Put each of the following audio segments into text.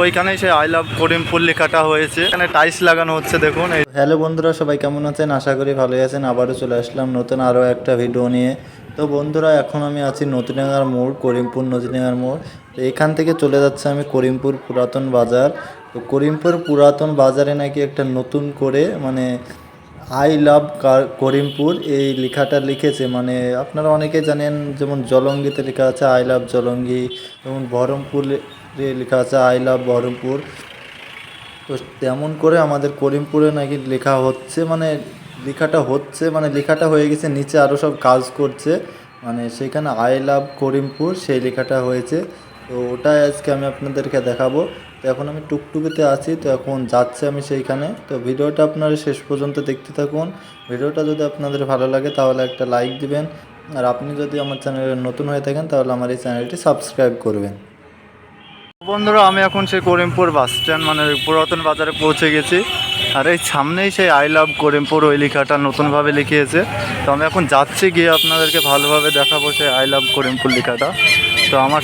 ওইখানেই সেই I love Karimpur লেখাটা হয়েছে। এখানে টাইলস লাগানো হচ্ছে, দেখুন। হ্যালো বন্ধুরা, সবাই কেমন আছেন? আশা করি ভালোই আছেন। আবারও চলে আসলাম নতুন আরও একটা ভিডিও নিয়ে। তো বন্ধুরা, এখন আমি আছি নতুনডাঙ্গার মোড় করিমপুর নতুনডাঙ্গার মোড়। তো এখান থেকে চলে যাচ্ছে আমি করিমপুর পুরাতন বাজার। তো করিমপুর পুরাতন বাজারে নাকি একটা নতুন করে মানে আই লাভ করিমপুর এই লেখাটা লিখেছে। মানে আপনারা অনেকে জানেন, যেমন জলঙ্গিতে লেখা আছে আই লাভ জলঙ্গি। যেমন বহরমপুরে লেখা আছে, আই লাভ বহরমপুর। তো তেমন করে আমাদের করিমপুরে নাকি লেখা হচ্ছে মানে লেখাটা হচ্ছে মানে লেখাটা হয়ে গেছে, নিচে আরও সব কাজ করছে। মানে সেখানে আই লাভ করিমপুর সেই লেখাটা হয়েছে। তো ওটাই আজকে আমি আপনাদেরকে দেখাবো। তো এখন আমি টুকটুকিতে আছি, তো এখন যাচ্ছে আমি সেইখানে। তো ভিডিওটা আপনারা শেষ পর্যন্ত দেখতে থাকুন। ভিডিওটা যদি আপনাদের ভালো লাগে, তাহলে একটা লাইক দিবেন। আর আপনি যদি আমার চ্যানেলে নতুন হয়ে থাকেন, তাহলে আমার এই চ্যানেলটি সাবস্ক্রাইব করবেন। বন্ধুরা, আমি এখন সেই করিমপুর বাস স্ট্যান্ড মানে পুরাতন বাজারে পৌঁছে গেছি। আর এই সামনেই সেই আই লাভ করিমপুর, ওই লেখাটা নতুনভাবে লিখিয়েছে। তো আমি এখন যাচ্ছি গিয়ে আপনাদেরকে ভালোভাবে দেখাবো সেই আই লাভ করিমপুর লেখাটা। তো আমার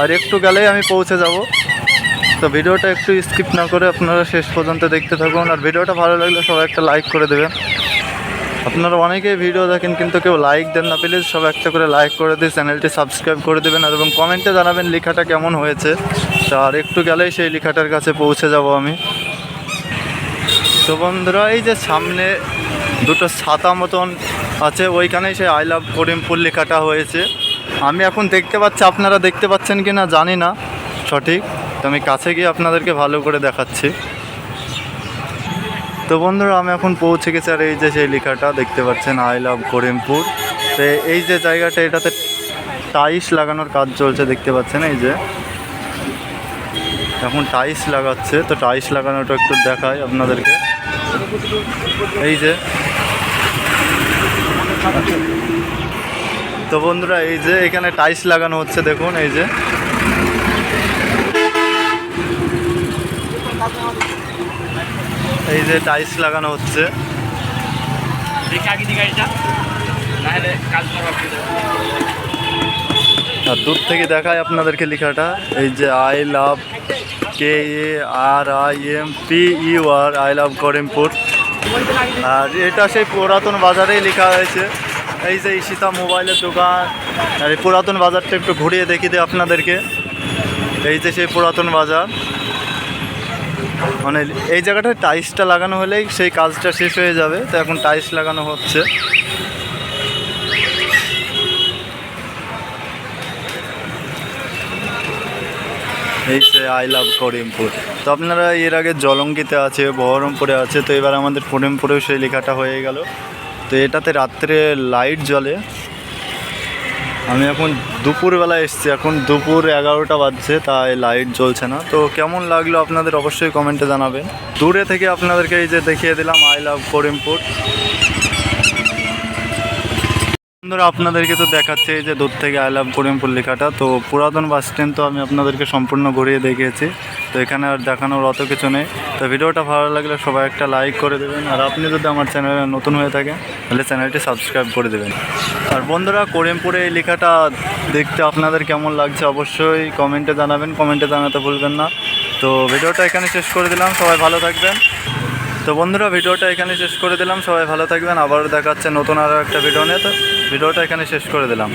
আর একটু গেলেই আমি পৌঁছে যাব। তো ভিডিওটা একটু স্কিপ না করে আপনারা শেষ পর্যন্ত দেখতে থাকুন। আর ভিডিওটা ভালো লাগলে সবাই একটা লাইক করে দেবেন। আপনারা অনেকেই ভিডিও দেখেন, কিন্তু কেউ লাইক দেন না। প্লিজ সব একটা করে লাইক করে দিয়ে চ্যানেলটি সাবস্ক্রাইব করে দেবেন, আর এবং কমেন্টে জানাবেন লেখাটা কেমন হয়েছে। আর একটু গেলেই সেই লেখাটার কাছে পৌঁছে যাব আমি। তো বন্ধুরা, এই যে সামনে দুটো ছাতা মতন আছে, ওইখানেই সেই আই লাভ করিমপুর লেখাটা হয়েছে। আমি এখন দেখতে পাচ্ছি, আপনারা দেখতে পাচ্ছেন কি না জানি না, সঠিক। তো আমি কাছে গিয়ে আপনাদেরকে ভালো করে দেখাচ্ছি। তো বন্ধুরা, আমি এখন পৌঁছে গেছি আর এই যে সেই লেখাটা দেখতে পাচ্ছেন আই লাভ করিমপুর তো এই যে জায়গাটা, এটাতে টাইস লাগানোর কাজ চলছে, দেখতে পাচ্ছেন এই যে। এখন টাইস লাগাচ্ছে, তো টাইস লাগানোটা একটু দেখাই আপনাদেরকে। এই যে। তো বন্ধুরা, এই যে এখানে টাইস লাগানো হচ্ছে, দেখুন, এই যে। এই যে টাইস লাগানো হচ্ছে। আর দূর থেকে দেখায় আপনাদেরকে লেখাটা। এই যে I love K A R I M P U R I love Karimpur. আর এটা সেই পুরাতন বাজারেই লেখা হয়েছে। এই যে ঈশিতা মোবাইলের দোকান। আর এই পুরাতন বাজারটা একটু ঘুরিয়ে দেখিয়ে দিই আপনাদেরকে। এই যে সেই পুরাতন বাজার। মানে এই জায়গাটায় টাইলসটা লাগানো হলেই সেই কাজটা শেষ হয়ে যাবে, তো এখন টাইলস লাগানো হচ্ছে। এই সে আই লাভ করিমপুর। তো আপনারা এর আগে জলঙ্গিতে আছে, বহরমপুরে আছে, তো এবার আমাদের করিমপুরেও সেই লেখাটা হয়ে গেল। তো এটাতে রাত্রে লাইট জ্বলে আমি এখন দুপুরবেলা এসছি, এখন দুপুর এগারোটা বাজছে, তাই লাইট জ্বলছে না। তো কেমন লাগল আপনাদের অবশ্যই কমেন্টে জানাবেন। দূরে থেকে আপনাদেরকে এই যে দেখিয়ে দিলাম আই লাভ করিমপুর বন্ধুরা, আপনাদেরকে তো দেখাচ্ছে যে দূর থেকে আই লাভ করিমপুর লেখাটা। তো পুরাতন বাস স্ট্যান্ড তো আমি আপনাদেরকে সম্পূর্ণ ঘুরিয়ে দেখিয়েছি। তো এখানে আর দেখানোর অত কিছু নেই। তো ভিডিওটা ভালো লাগলে সবাই একটা লাইক করে দেবেন। আর আপনি যদি আমার চ্যানেলে নতুন হয়ে থাকেন, তাহলে চ্যানেলটি সাবস্ক্রাইব করে দেবেন। আর বন্ধুরা, করিমপুরে এই লেখাটা দেখতে আপনাদের কেমন লাগছে অবশ্যই কমেন্টে জানাবেন। কমেন্টে জানাতে ভুলবেন না। তো ভিডিওটা এখানে শেষ করে দিলাম। সবাই ভালো থাকবেন। তো বন্ধুরা, ভিডিওটা এখানে শেষ করে দিলাম। সবাই ভালো থাকবেন। আবারও দেখাচ্ছে নতুন আরও একটা ভিডিও নিয়ে। তো ভিডিওটা এখানে শেষ করে দিলাম।